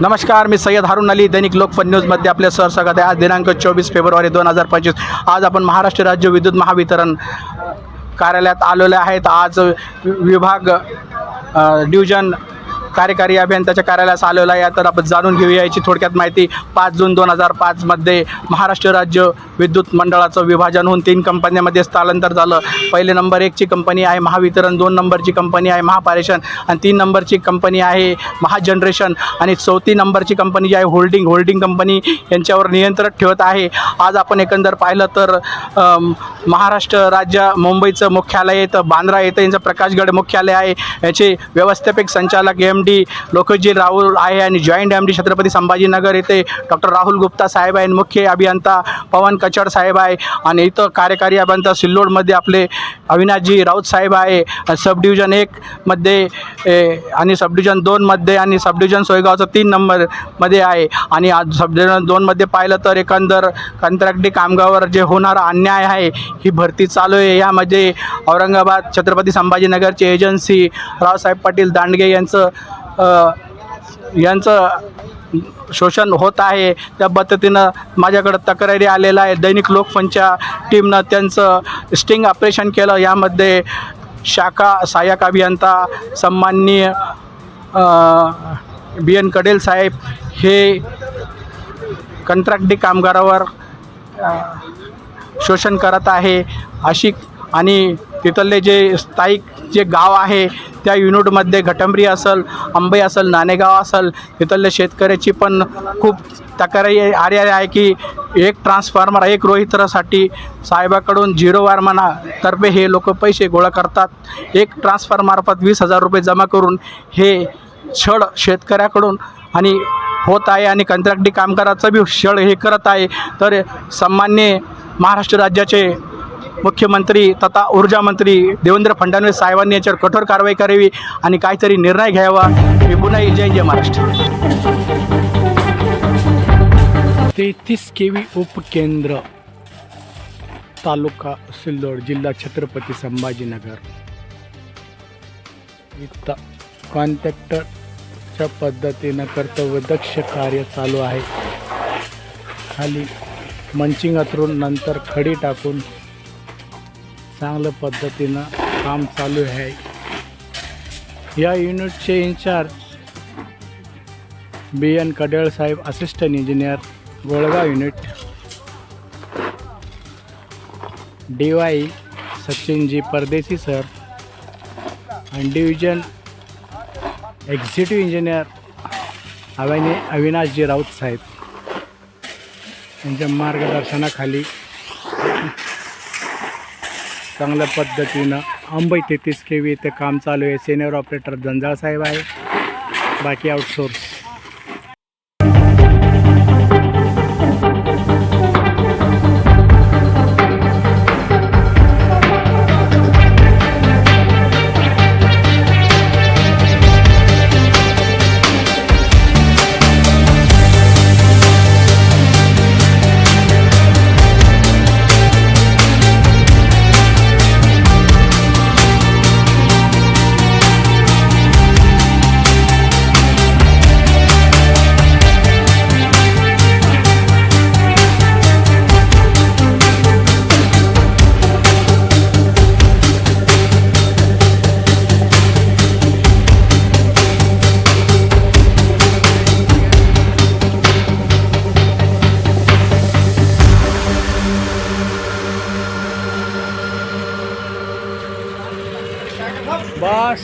नमस्कार मी सय्यद हारून अली दैनिक लोकफन न्यूजमध्ये आपले सर स्वागत आहे. आज दिनांक चोवीस फेब्रुवारी दोन हजार पंचवीस. आज आपण महाराष्ट्र राज्य विद्युत महावितरण कार्यालयात आलेले आहेत आज विभाग डिव्हिजन कार्यकारी अभियंत्याच्या कार्यालयास आलेला आहे. तर आपण जाणून घेऊया याची थोडक्यात माहिती. पाच जून दोन हजार पाचमध्ये महाराष्ट्र राज्य विद्युत मंडळाचं विभाजन होऊन तीन कंपन्यांमध्ये स्थलांतर झालं. पहिले नंबर एकची कंपनी आहे महावितरण दोन नंबरची कंपनी आहे महापारेषण आणि तीन नंबरची कंपनी आहे महाजनरेशन आणि चौथी नंबरची कंपनी जी आहे होल्डिंग. होल्डिंग कंपनी यांच्यावर नियंत्रण ठेवत आहे. आज आपण एकंदर पाहिलं तर महाराष्ट्र राज्य मुंबईचं मुख्यालय येतं बांद्रा येतं यांचं प्रकाशगड मुख्यालय आहे. याचे व्यवस्थापक संचालक एम. डी लोकजी राहुल आहे आणि joint M D Chhatrapati Sambhajinagar येथे डॉक्टर राहुल गुप्ता साहेब आहे मुख्य अभियंता पवन कचड साहेब आहे आणि इथं कार्यकारी अभियंता सिल्लोडमध्ये आपले अविनाशजी राऊत साहेब आहे सब डिव्हिजन एकमध्ये ए, आणि सब डिव्हिजन दोनमध्ये आणि सब डिव्हिजन सोयगावचं तीन नंबरमध्ये आहे. आणि आज सब डिव्हिजन दोनमध्ये पाहिलं तर एकंदर कंत्राटी कामगावर जे होणारा अन्याय आहे ही भरती चालू आहे. यामध्ये औरंगाबाद छत्रपती संभाजीनगरची एजन्सी रावसाहेब पाटील दांडगे यांचं यांचं शोषण होत आहे. त्या पद्धतीनं माझ्याकडं तक्रारी आलेल्या आहे दैनिक लोकफंच्या टीमनं त्यांचं स्टिंग ऑपरेशन केलं. यामध्ये शाखा सहाय्यक अभियंता सन्माननीय बी एन कडेल साहेब हे कंत्राटी कामगारावर शोषण करत आहे. अशी आणि तिथले जे स्थायिक जे गाव आहे त्या युनिटमध्ये घटंबरी असेल अंबई असेल नाणेगाव असेल तिथल्या शेतकऱ्याची पण खूप तक्रारी आर्या आहे की एक ट्रान्सफॉर्मर एक रोहित्रासाठी साहेबाकडून झिरो वारमाना तर्फे हे लोक पैसे गोळा करतात. एक ट्रान्सफॉर्मरमार्फत वीस हजार रुपये जमा करून हे छळ शेतकऱ्याकडून आणि होत आहे आणि कंत्राटी कामगाराचं बी छळ हे करत आहे. तर सन्मान्य महाराष्ट्र राज्याचे मुख्यमंत्री तथा ऊर्जा मंत्री देवेंद्र फडणवीस साहेबांनी याच्यावर कठोर कारवाई करावी आणि काहीतरी निर्णय घ्यावा. मी पुन्हा जय जय महाराष्ट्र. तेहतीस के व्ही उपकेंद्र तालुका सिल्लोड जिल्हा छत्रपती संभाजीनगर. इथं कॉन्ट्रॅक्टरच्या पद्धतीनं कर्तव्यदक्ष कार्य चालू आहे. खाली मंचिंग अथरून नंतर खडी टाकून चांगल्या पद्धतीनं काम चालू आहे. या युनिटचे इन्चार्ज बी एन कडेळ साहेब assistant engineer Golgaon unit D Y Sachinji Pardeshi sir आणि डिव्हिजन एक्झिक्युटिव्ह इंजिनियर अविनी अविनाशजी राऊत साहेब. यांच्या मार्गदर्शनाखाली चांगल्या पद्धतीनं अंबई तेहतीस के व्ही इथे काम चालू आहे. सिनियर ऑपरेटर जंजाळ साहेब आहे. बाकी आउटसोर्स Bos.